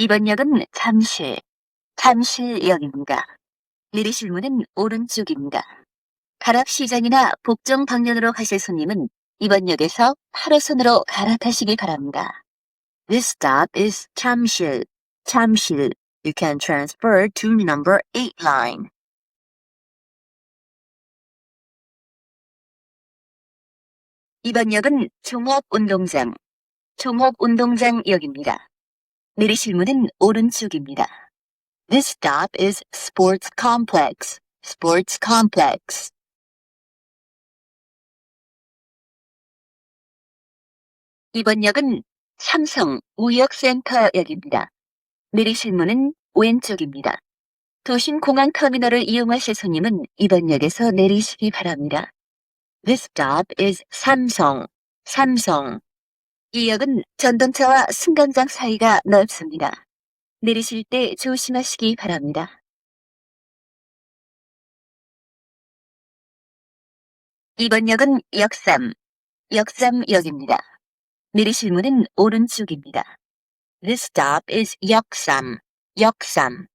이번 역은 잠실, 잠실역입니다. 내리실 문은 오른쪽입니다. 가락시장이나 복정 방면으로 가실 손님은 이번 역에서 8호선으로 갈아타시기 바랍니다. This stop is 잠실, 잠실. You can transfer to number 8 line. 이번 역은 종합운동장, 종합운동장역입니다. 내리실 문은 오른쪽입니다. This stop is Sports Complex, Sports Complex. 이번 역은 삼성 무역센터역입니다. 내리실 문은 왼쪽입니다. 도심 공항 터미널을 이용하실 손님은 이번 역에서 내리시기 바랍니다. This stop is 삼성, 삼성. 이 역은 전동차와 승강장 사이가 넓습니다. 내리실 때 조심하시기 바랍니다. 이번 역은 역삼, 역삼역입니다. 내리실 문은 오른쪽입니다. This stop is 역삼, 역삼.